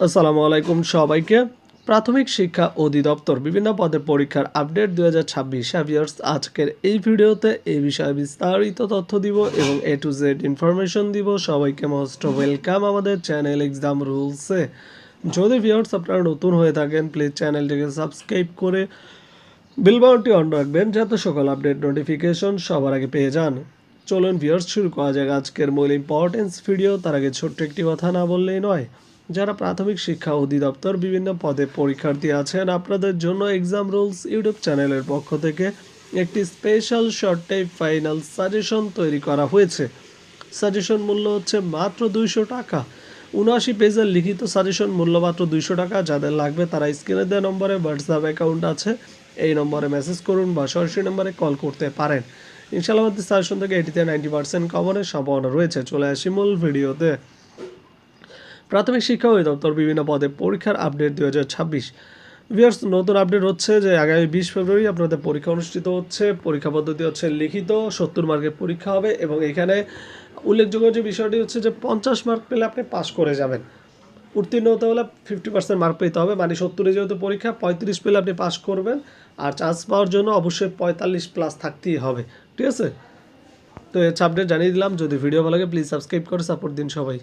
আসসালামু আলাইকুম সবাইকে। প্রাথমিক শিক্ষা অধিদপ্তর বিভিন্ন পদের পরীক্ষার আপডেট দু হাজার ছাব্বিশ আজকের এই ভিডিওতে এই বিষয়ে বিস্তারিত তথ্য দিব এবং এ টু জেড ইনফরমেশন দিব। সবাইকে মোস্ট ওয়েলকাম আমাদের চ্যানেল এক্সাম রুলসে যদি ভিউয়ার্স আপনারা নতুন হয়ে থাকেন প্লিজ চ্যানেলটিকে সাবস্ক্রাইব করে বিলবাউনটি অন রাখবেন যাতে সকল আপডেট নোটিফিকেশন সবার আগে পেয়ে যান। চলুন ভিউয়ার্স শুরু করা যাক আজকের মূল ইম্পর্টেন্স ভিডিও তার আগে ছোট্ট একটি কথা না বললেই নয়। যারা প্রাথমিক শিক্ষা অধিদপ্তর বিভিন্ন পদে পরীক্ষার্থী আছেন, আপনাদের জন্য এক্সাম রুলস ইউটিউব চ্যানেলের পক্ষ থেকে একটি special short type final suggestion তৈরি করা হয়েছে। সাজেশন মূল্য হচ্ছে মাত্র দুইশো টাকা। উনআশি পেজের লিখিত সাজেশন মূল্য মাত্র দুইশো টাকা। যাদের লাগবে তারা স্ক্রিনে দেওয়া নম্বরে হোয়াটসঅ্যাপ অ্যাকাউন্ট আছে। এই নম্বরে মেসেজ করুন বা সরাসরি নম্বরে কল করতে পারেন। ইনশাআল্লাহ সাজেশন থেকে এটিতে নাইনটি পার্সেন্ট কমনের সম্ভাবনা রয়েছে। চলে আসি মূল ভিডিওতে প্রাথমিক শিক্ষা অধিদপ্তর বিভিন্ন পদে পরীক্ষার আপডেট দুই হাজার ছাব্বিশ। ভিয়ার্স নতুন আপডেট হচ্ছে যে আগামী বিশ ফেব্রুয়ারি আপনাদের পরীক্ষা অনুষ্ঠিত হচ্ছে। পরীক্ষা পদ্ধতি হচ্ছে লিখিত, সত্তর মার্কের পরীক্ষা হবে এবং এখানে উল্লেখযোগ্য যে বিষয়টি হচ্ছে যে পঞ্চাশ মার্ক পেলে আপনি পাস করে যাবেন। উত্তীর্ণ হতে হলে ফিফটি পার্সেন্ট মার্ক পেতে হবে মানে সত্তরে যেহেতু পরীক্ষা, পঁয়ত্রিশ পেলে আপনি পাস করবেন আর চান্স পাওয়ার জন্য অবশ্যই পঁয়তাল্লিশ প্লাস থাকতেই হবে। ঠিক আছে? তো এর আপডেট জানিয়ে দিলাম। যদি ভিডিও ভালো লাগে প্লিজ সাবস্ক্রাইব করে সাপোর্ট দিন সবাই